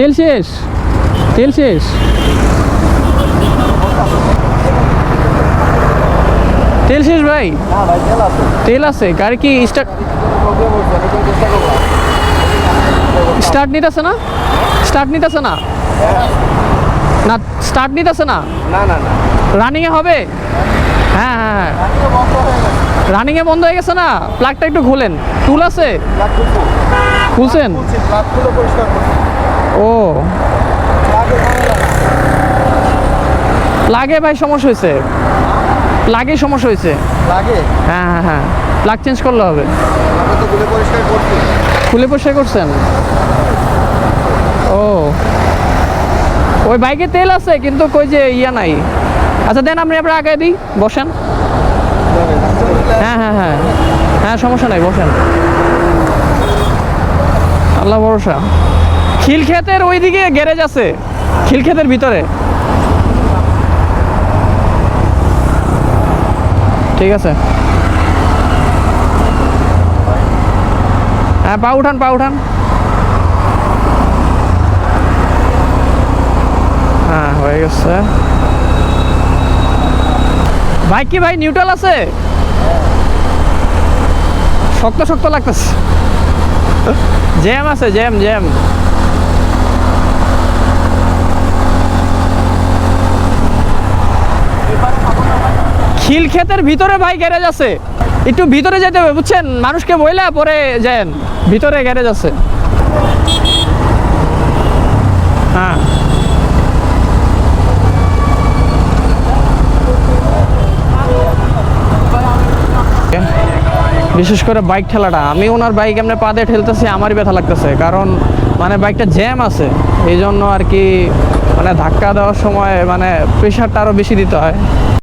তেল শেষ তেল শেষ। তেল শেষ ভাই। তেল আছে গাড়ি কি স্টার্ট স্টার্ট নিতেছে না? স্টার্ট নিতেছে না? না স্টার্ট নিতেছে না? রানিংয়ে হবে? হ্যাঁ হ্যাঁ হ্যাঁ। বন্ধ হয়ে রানিংয়ে বন্ধ হয়ে গেছে না? প্লাগটা একটু খোলেন টুল আছে? খুলছেন? ও। প্লাগে। প্লাগে ভাই সমস্যা হয়েছে প্লাগে সমস্যা হয়েছে লাগে? হ্যাঁ হ্যাঁ হ্যাঁ। প্লাগ চেঞ্জ করলে হবে। খুলে পরিষ্কার করছেন। ও। ওই বাইকে তেল আছে কিন্তু কই যে ইয়া নাই। আচ্ছা দেন আপনি আপনার আগে দিই। বসেন। হ্যাঁ হ্যাঁ হ্যাঁ। হ্যাঁ সমস্যা নাই বসেন। আল্লাহ ভরসা। খিলক্ষেতের ওইদিকে গ্যারেজ আছে, খিলক্ষেতের ভিতরে। ঠিক আছে। হ্যাঁ পা উঠান পা উঠান। হ্যাঁ হয়ে গেছে। ভাই, কি ভাই নিউট্রাল আছে? শক্ত শক্ত লাগতেছে। জ্যাম আছে, জ্যাম জ্যাম। খিল ক্ষেতের ভিতরে ভাই গ্যারেজ আছে। একটু ভিতরে যেতে হবে, বুঝছেন? মানুষকে বইলা পরে যান ভিতরে গ্যারেজ আছে। হ্যাঁ। বিশেষ করে বাইক ঠেলাটা, আমি ওনার বাইক এমনি পা দিয়ে ঠেলতেছি, আমারই ব্যথা লাগতেছে, কারণ মানে বাইকটা জ্যাম আছে এই জন্য আর কি মানে ধাক্কা দেওয়ার সময় মানে প্রেশারটা আরও বেশি দিতে হয়।